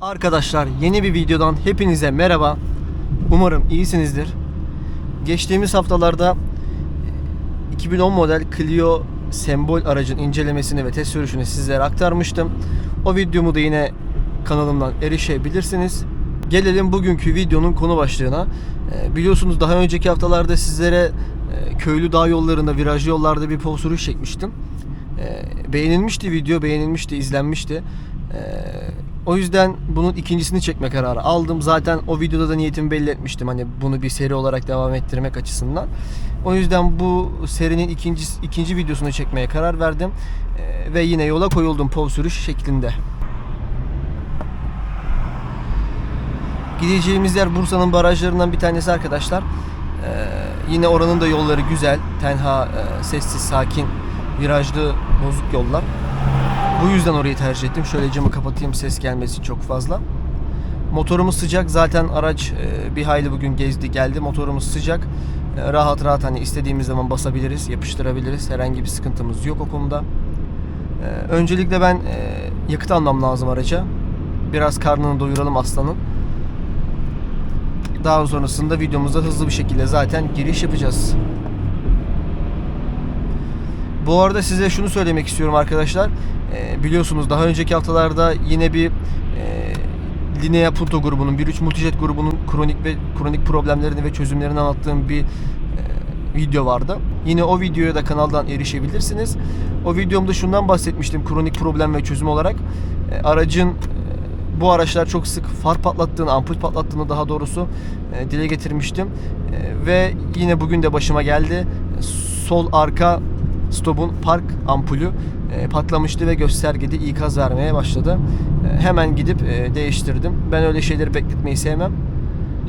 Arkadaşlar yeni bir videodan hepinize merhaba. Umarım iyisinizdir. Geçtiğimiz haftalarda 2010 model Clio sembol aracın incelemesini ve test sürüşünü sizlere aktarmıştım. O videomu da yine kanalımdan erişebilirsiniz. Gelelim bugünkü videonun konu başlığına. Ee, Biliyorsunuz daha önceki haftalarda sizlere e, köylü dağ yollarında, virajlı yollarda bir pov sürüş çekmiştim. Beğenilmişti video, beğenilmişti, izlenmişti. O yüzden bunun ikincisini çekme kararı aldım. Zaten o videoda da niyetimi belli etmiştim. Hani bunu bir seri olarak devam ettirmek açısından. O yüzden bu serinin ikinci, ikinci videosunu çekmeye karar verdim. Ee, Ve yine yola koyuldum pov sürüş şeklinde. Gideceğimiz yer Bursa'nın barajlarından bir tanesi arkadaşlar. Ee, yine oranın da yolları güzel. Tenha, e, sessiz, sakin, virajlı, bozuk yollar. Bu yüzden orayı tercih ettim. Şöyle camı kapatayım ses gelmesin çok fazla. Motorumuz sıcak. Zaten araç e, bir hayli bugün gezdi geldi. Motorumuz sıcak. E, Rahat rahat hani istediğimiz zaman basabiliriz, yapıştırabiliriz. Herhangi bir sıkıntımız yok o konuda. E, Öncelikle ben yakıt almam lazım araca. Biraz karnını doyuralım aslanın. Daha sonrasında videomuzda hızlı bir şekilde zaten giriş yapacağız. Bu arada size şunu söylemek istiyorum arkadaşlar. Ee, biliyorsunuz daha önceki haftalarda yine bir e, Linea Punto grubunun, 1.3 Multijet grubunun kronik ve kronik problemlerini ve çözümlerini anlattığım bir e, video vardı. Yine o videoya da kanaldan erişebilirsiniz. O videomda şundan bahsetmiştim kronik problem ve çözüm olarak. E, aracın e, bu araçlar çok sık far patlattığını, ampul patlattığını daha doğrusu e, dile getirmiştim. E, ve yine bugün de başıma geldi. Sol arka stopun park ampulü e, patlamıştı ve göstergede ikaz vermeye başladı. E, hemen gidip e, değiştirdim. Ben öyle şeyleri bekletmeyi sevmem.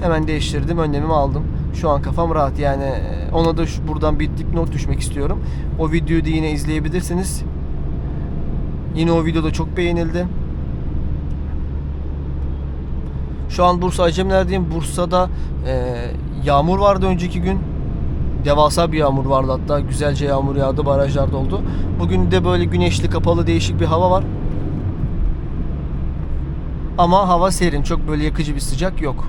Hemen değiştirdim, önlemimi aldım. Şu an kafam rahat. Yani ona da şu, buradan bir dipnot düşmek istiyorum. O videoyu da yine izleyebilirsiniz. Yine o videoda çok beğenildi. Şu an Bursa Acemler'deyim. Bursa'da e, yağmur vardı önceki gün. Devasa bir yağmur vardı hatta. Güzelce yağmur yağdı, barajlar doldu. Bugün de böyle güneşli, kapalı, değişik bir hava var. Ama hava serin. Çok böyle yakıcı bir sıcak yok.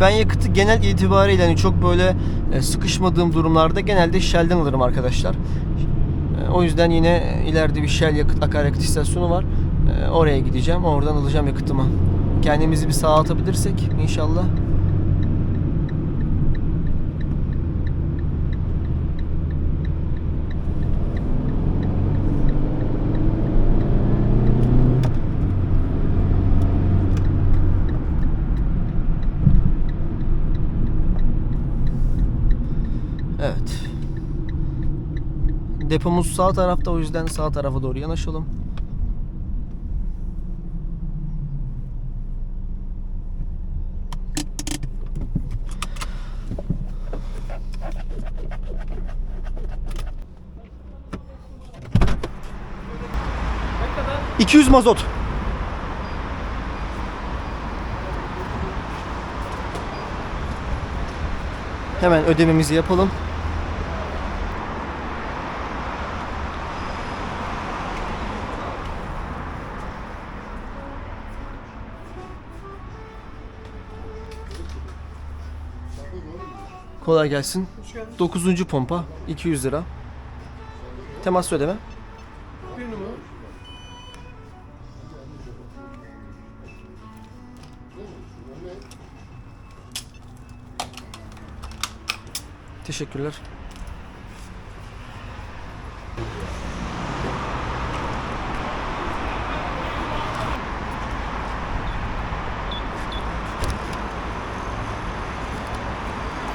Ben yakıtı genel itibariyle hani çok böyle e, sıkışmadığım durumlarda genelde Shell'den alırım arkadaşlar. E, O yüzden yine ileride bir Shell yakıt akaryakıt istasyonu var. E, Oraya gideceğim. Oradan alacağım yakıtımı. Kendimizi bir sağa atabilirsek inşallah. Evet. Depomuz sağ tarafta o yüzden sağ tarafa doğru yanaşalım. ...200 mazot. Hemen ödememizi yapalım. Kolay gelsin. 9. pompa 200 lira. Temas ödeme. Teşekkürler.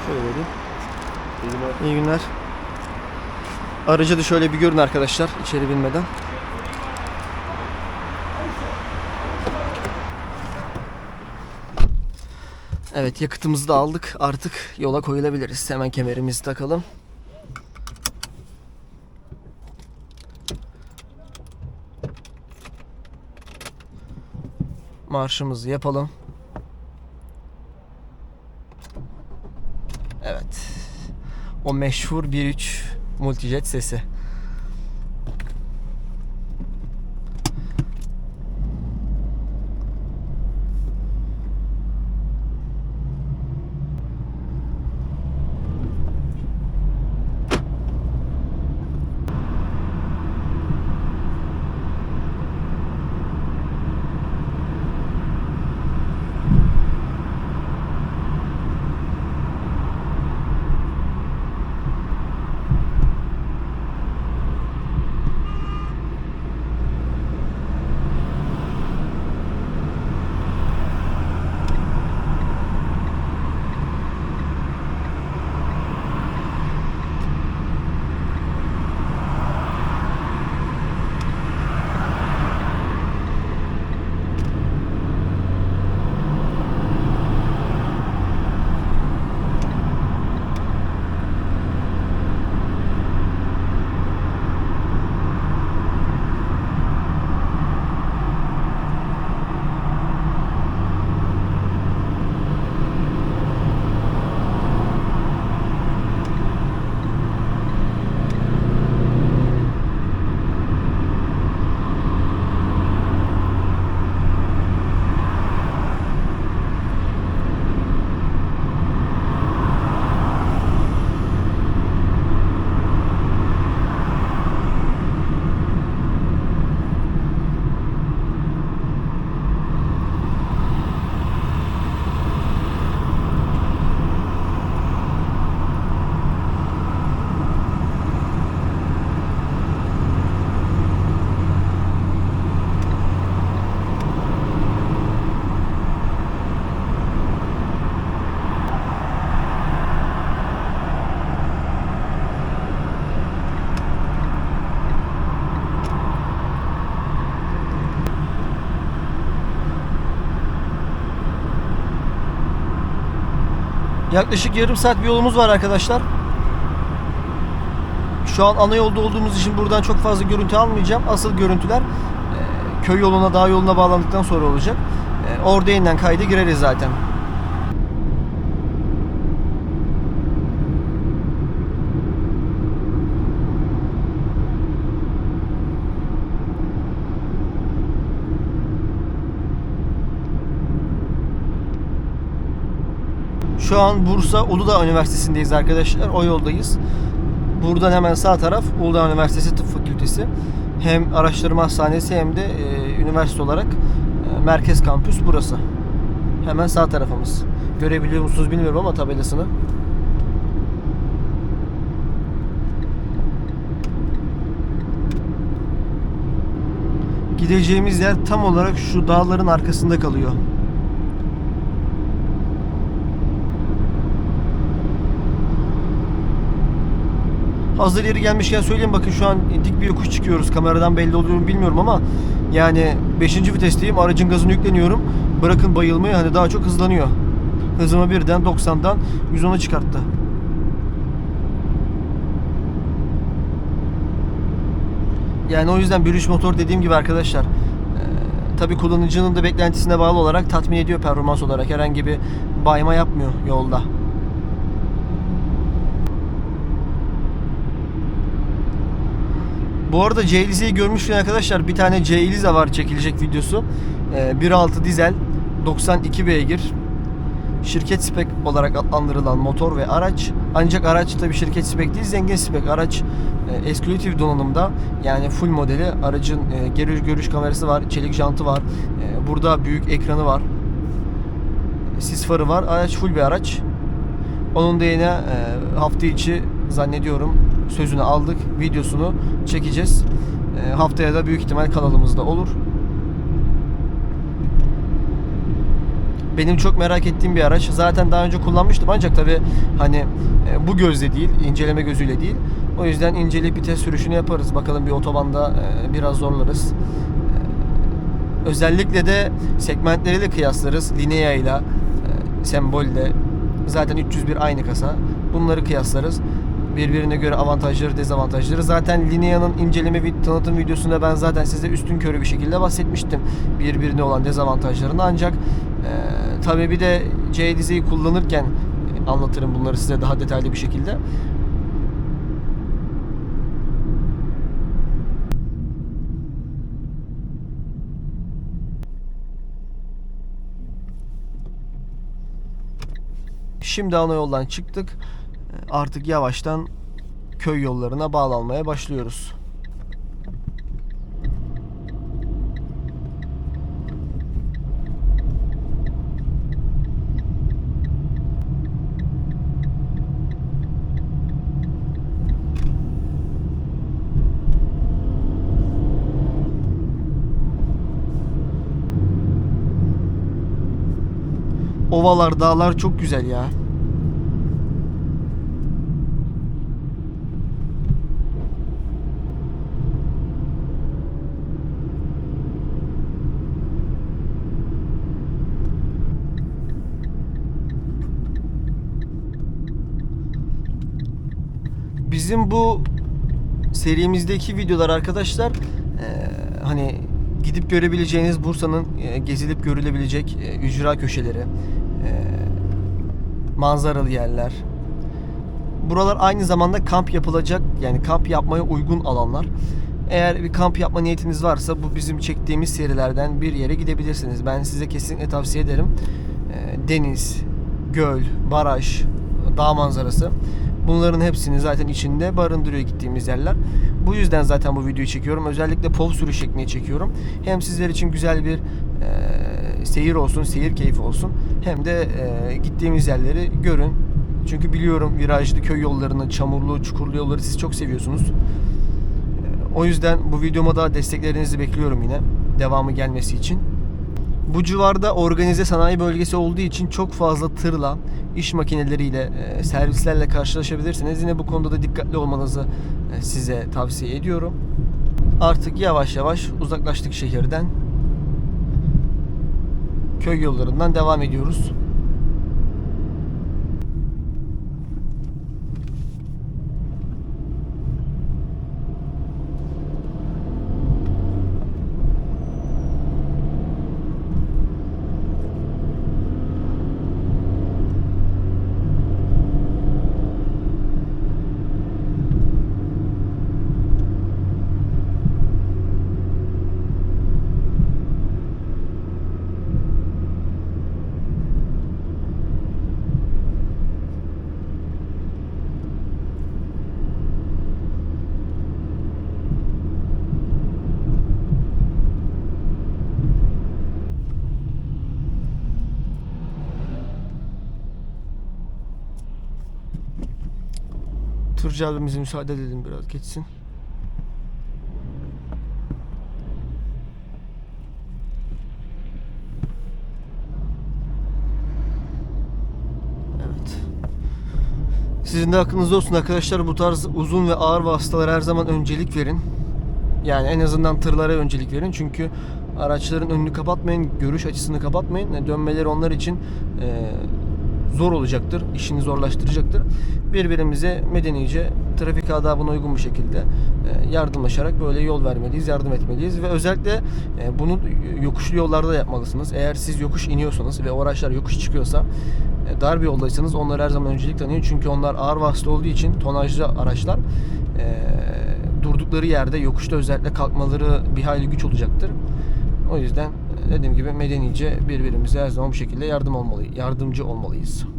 Şöyle vereyim. İyi günler. Aracı da şöyle bir görün arkadaşlar içeri binmeden. Evet yakıtımızı da aldık. Artık yola koyulabiliriz. Hemen kemerimizi takalım. Marşımızı yapalım. Evet. O meşhur 1.3 multijet sesi. Yaklaşık yarım saat bir yolumuz var arkadaşlar. Şu an ana yolda olduğumuz için buradan çok fazla görüntü almayacağım. Asıl görüntüler e, köy yoluna, dağ yoluna bağlandıktan sonra olacak. E, orada yeniden kayda gireriz zaten. Şu an Bursa Uludağ Üniversitesi'ndeyiz arkadaşlar. O yoldayız. Buradan hemen sağ taraf Uludağ Üniversitesi Tıp Fakültesi. Hem araştırma hastanesi hem de e, üniversite olarak e, merkez kampüs burası. Hemen sağ tarafımız. Görebiliyor musunuz bilmiyorum ama tabelasını. Gideceğimiz yer tam olarak şu dağların arkasında kalıyor. Hazır yeri gelmişken söyleyeyim bakın şu an dik bir yokuş çıkıyoruz. Kameradan belli oluyor mu bilmiyorum ama yani 5. vitesteyim. Aracın gazını yükleniyorum. Bırakın bayılmayı hani daha çok hızlanıyor. Hızımı birden 90'dan 110'a çıkarttı. Yani o yüzden 1.3 motor dediğim gibi arkadaşlar e, tabi kullanıcının da beklentisine bağlı olarak tatmin ediyor performans olarak. Herhangi bir bayma yapmıyor yolda. Bu arada görmüşken arkadaşlar bir tane C-Elize var çekilecek videosu. Ee, 1.6 dizel 92 beygir. Şirket spek olarak adlandırılan motor ve araç. Ancak araç tabi şirket spek değil zengin spek. Araç e, donanımda yani full modeli. Aracın e, geri görüş kamerası var, çelik jantı var. E, burada büyük ekranı var. Sis farı var. Araç full bir araç. Onun da yine e, hafta içi zannediyorum sözünü aldık. Videosunu çekeceğiz. E, haftaya da büyük ihtimal kanalımızda olur. benim çok merak ettiğim bir araç. Zaten daha önce kullanmıştım ancak tabi hani e, bu gözle değil, inceleme gözüyle değil. O yüzden inceleyip bir test sürüşünü yaparız. Bakalım bir otobanda e, biraz zorlarız. E, Özellikle de segmentleriyle kıyaslarız. Linea ile, e, sembolle. Zaten 301 aynı kasa. Bunları kıyaslarız. Birbirine göre avantajları, dezavantajları. Zaten Linea'nın inceleme vid- tanıtım videosunda ben zaten size üstün körü bir şekilde bahsetmiştim. Birbirine olan dezavantajlarını. Ancak e, tabii bir de C dizeyi kullanırken anlatırım bunları size daha detaylı bir şekilde. Şimdi ana yoldan çıktık. Artık yavaştan köy yollarına bağlanmaya başlıyoruz. Ovalar, dağlar çok güzel ya. Bizim bu serimizdeki videolar arkadaşlar eee, hani gidip görebileceğiniz Bursa'nın e, gezilip görülebilecek e, ücra köşeleri, e, manzaralı yerler. Buralar aynı zamanda kamp yapılacak yani kamp yapmaya uygun alanlar. Eğer bir kamp yapma niyetiniz varsa bu bizim çektiğimiz serilerden bir yere gidebilirsiniz. Ben size kesinlikle tavsiye ederim. E, Deniz, göl, baraj, dağ manzarası. Bunların hepsini zaten içinde barındırıyor gittiğimiz yerler. Bu yüzden zaten bu videoyu çekiyorum. Özellikle pov sürüş şeklinde çekiyorum. Hem sizler için güzel bir e, seyir olsun, seyir keyfi olsun. Hem de e, gittiğimiz yerleri görün. Çünkü biliyorum virajlı köy yollarını, çamurlu, çukurlu yolları siz çok seviyorsunuz. O yüzden bu videoma da desteklerinizi bekliyorum yine. Devamı gelmesi için. Bu civarda organize sanayi bölgesi olduğu için çok fazla tırla, iş makineleriyle, e, servislerle karşılaşabilirsiniz. Yine bu konuda da dikkatli olmanızı e, size tavsiye ediyorum. Artık yavaş yavaş uzaklaştık şehirden. Köy yollarından devam ediyoruz. Tırcı abimize müsaade edelim biraz geçsin. Evet. Sizin de aklınızda olsun arkadaşlar bu tarz uzun ve ağır vasıtalara her zaman öncelik verin. Yani en azından tırlara öncelik verin çünkü araçların önünü kapatmayın, görüş açısını kapatmayın. E, Dönmeleri onlar için e, zor olacaktır, işini zorlaştıracaktır. Birbirimize medenice, trafik adabına uygun bir şekilde e, yardımlaşarak böyle yol vermeliyiz, yardım etmeliyiz ve özellikle e, bunu yokuşlu yollarda da yapmalısınız. Eğer siz yokuş iniyorsanız ve o araçlar yokuş çıkıyorsa e, dar bir yoldaysanız onlara her zaman öncelik tanıyın. Çünkü onlar ağır vasıta olduğu için tonajlı araçlar durdukları yerde yokuşta özellikle kalkmaları bir hayli güç olacaktır. O yüzden dediğim gibi medenice birbirimize her zaman bu şekilde yardım olmalı, yardımcı olmalıyız.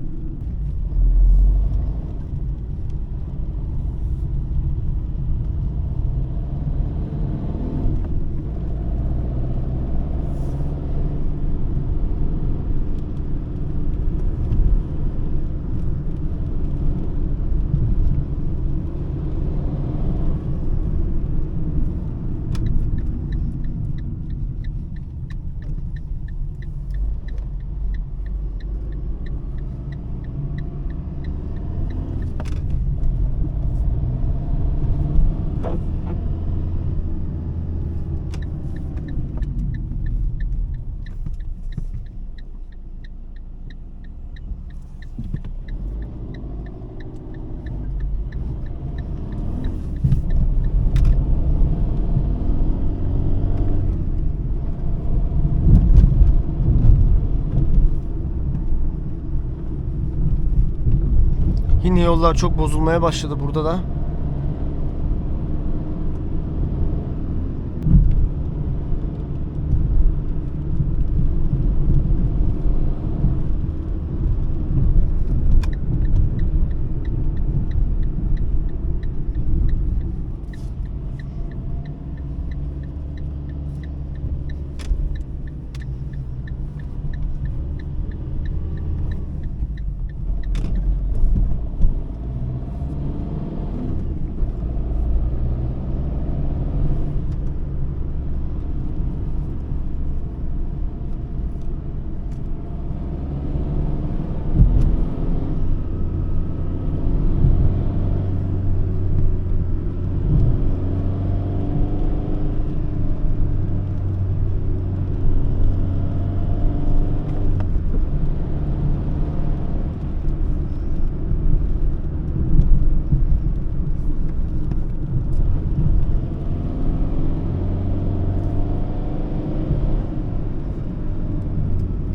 Yollar çok bozulmaya başladı burada da.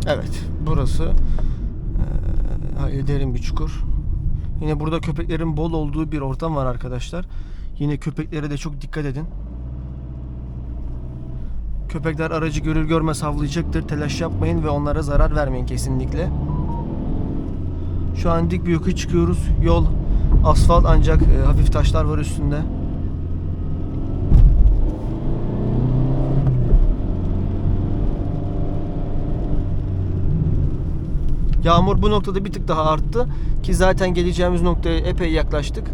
Evet, burası eee, hayli derin bir çukur. Yine burada köpeklerin bol olduğu bir ortam var arkadaşlar. Yine köpeklere de çok dikkat edin. Köpekler aracı görür görmez havlayacaktır. Telaş yapmayın ve onlara zarar vermeyin kesinlikle. Şu an dik bir yokuş çıkıyoruz. Yol asfalt ancak e, hafif taşlar var üstünde. Yağmur bu noktada bir tık daha arttı ki zaten geleceğimiz noktaya epey yaklaştık.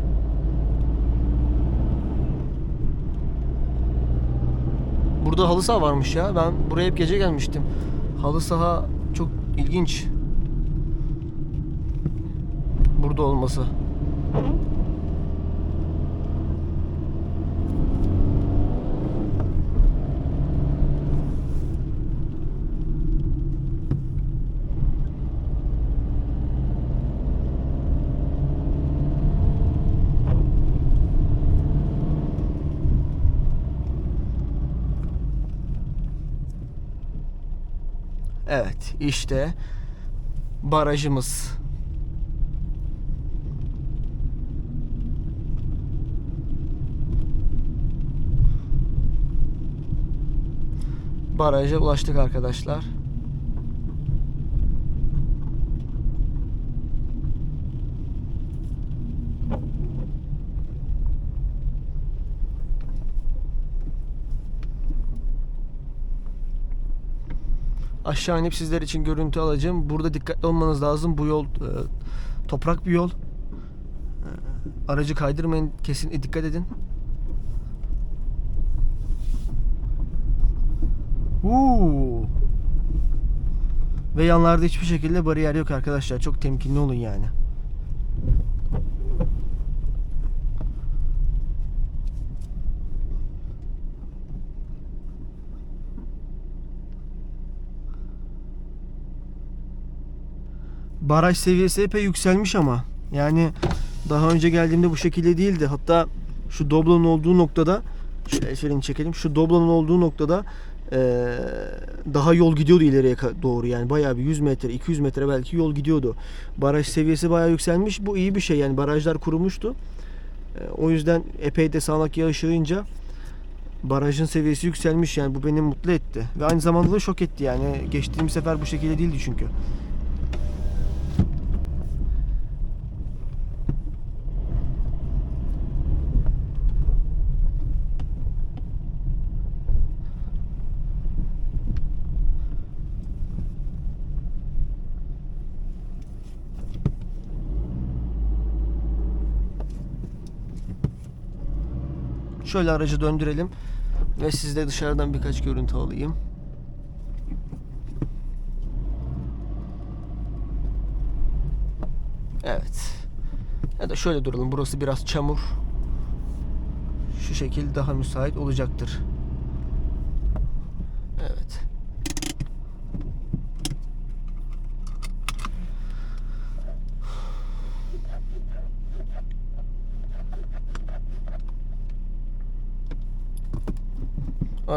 Burada halı saha varmış ya. Ben buraya hep gece gelmiştim. Halı saha çok ilginç. Burada olması. Evet, işte barajımız. Baraja ulaştık arkadaşlar. Aşağı inip sizler için görüntü alacağım. Burada dikkatli olmanız lazım. Bu yol e, toprak bir yol. E, aracı kaydırmayın. Kesin dikkat edin. Uuu. Ve yanlarda hiçbir şekilde bariyer yok arkadaşlar. Çok temkinli olun yani. Baraj seviyesi epey yükselmiş ama. Yani daha önce geldiğimde bu şekilde değildi. Hatta şu Doblo'nun olduğu noktada şöyle freni çekelim. Şu Doblo'nun olduğu noktada eee, daha yol gidiyordu ileriye doğru yani bayağı bir 100 metre 200 metre belki yol gidiyordu. Baraj seviyesi bayağı yükselmiş. Bu iyi bir şey yani barajlar kurumuştu. Eee, o yüzden epey de sağanak yağış yağınca barajın seviyesi yükselmiş yani bu beni mutlu etti. Ve aynı zamanda da şok etti yani. Geçtiğim sefer bu şekilde değildi çünkü. Şöyle aracı döndürelim ve sizde dışarıdan birkaç görüntü alayım. Evet. Ya da şöyle duralım. Burası biraz çamur. Şu şekil daha müsait olacaktır. Evet.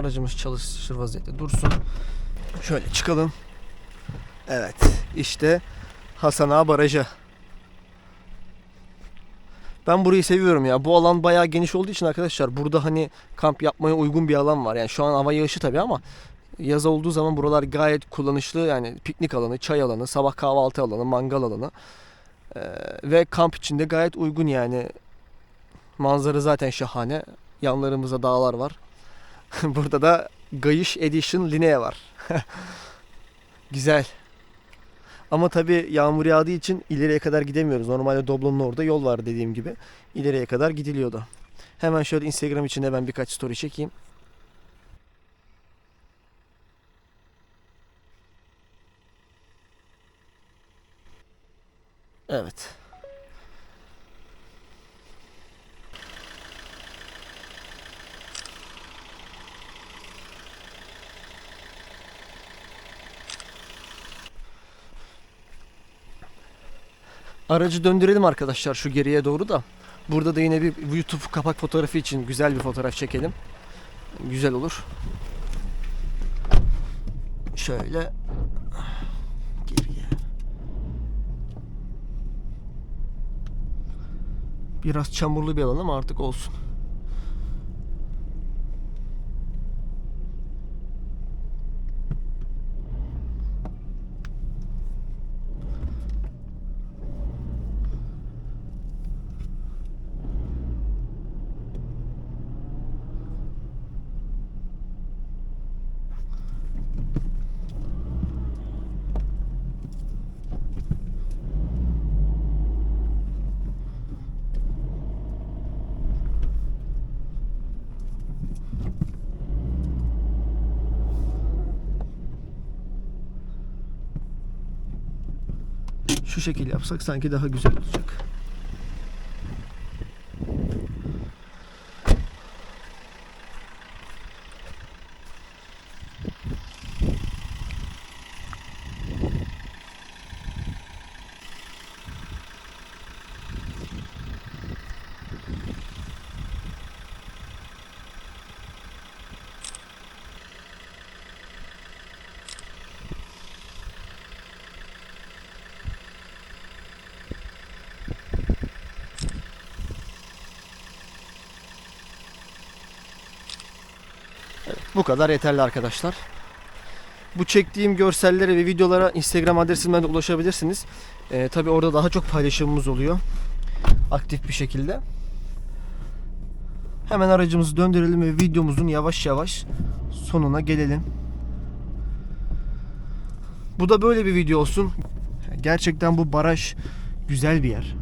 Aracımız çalışır vaziyette dursun. Şöyle çıkalım. Evet. işte Hasan Ağa Barajı. Ben burayı seviyorum ya. Bu alan bayağı geniş olduğu için arkadaşlar burada hani kamp yapmaya uygun bir alan var. Yani şu an hava yağışı tabii ama yaz olduğu zaman buralar gayet kullanışlı. Yani piknik alanı, çay alanı, sabah kahvaltı alanı, mangal alanı. Ee, ve kamp içinde gayet uygun yani. Manzara zaten şahane. Yanlarımızda dağlar var. burada da Gayiş Edition Linea var. Güzel. Ama tabii yağmur yağdığı için ileriye kadar gidemiyoruz. Normalde Doblo'nun orada yol var dediğim gibi. İleriye kadar gidiliyordu. Hemen şöyle Instagram için de ben birkaç story çekeyim. Evet. Aracı döndürelim arkadaşlar şu geriye doğru da. Burada da yine bir YouTube kapak fotoğrafı için güzel bir fotoğraf çekelim. Güzel olur. Şöyle geriye. Biraz çamurlu bir alan ama artık olsun. Şu şekil yapsak sanki daha güzel olacak. Bu kadar yeterli arkadaşlar. Bu çektiğim görsellere ve videolara Instagram adresimden de ulaşabilirsiniz. Ee, Tabi orada daha çok paylaşımımız oluyor. Aktif bir şekilde. Hemen aracımızı döndürelim ve videomuzun yavaş yavaş sonuna gelelim. Bu da böyle bir video olsun. Gerçekten bu baraj güzel bir yer.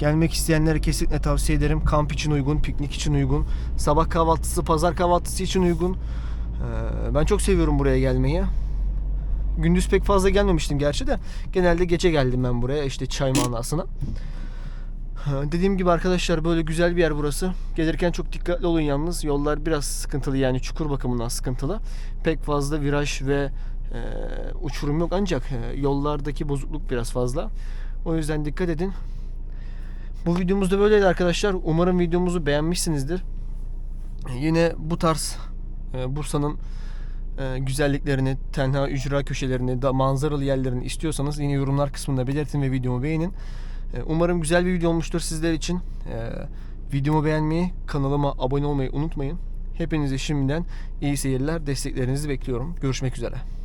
Gelmek isteyenlere kesinlikle tavsiye ederim. Kamp için uygun, piknik için uygun, sabah kahvaltısı, pazar kahvaltısı için uygun. Ee, Ben çok seviyorum buraya gelmeyi. Gündüz pek fazla gelmemiştim gerçi de. Genelde gece geldim ben buraya işte çay manasına. Ha, Dediğim gibi arkadaşlar böyle güzel bir yer burası. Gelirken çok dikkatli olun yalnız. Yollar biraz sıkıntılı yani çukur bakımından sıkıntılı. Pek fazla viraj ve e, uçurum yok ancak e, yollardaki bozukluk biraz fazla. O yüzden dikkat edin. Bu videomuz da böyleydi arkadaşlar. Umarım videomuzu beğenmişsinizdir. Yine bu tarz e, Bursa'nın e, güzelliklerini, tenha ücra köşelerini, da manzaralı yerlerini istiyorsanız yine yorumlar kısmında belirtin ve videomu beğenin. E, Umarım güzel bir video olmuştur sizler için. Videomu beğenmeyi, kanalıma abone olmayı unutmayın. Hepinize şimdiden iyi seyirler, desteklerinizi bekliyorum. Görüşmek üzere.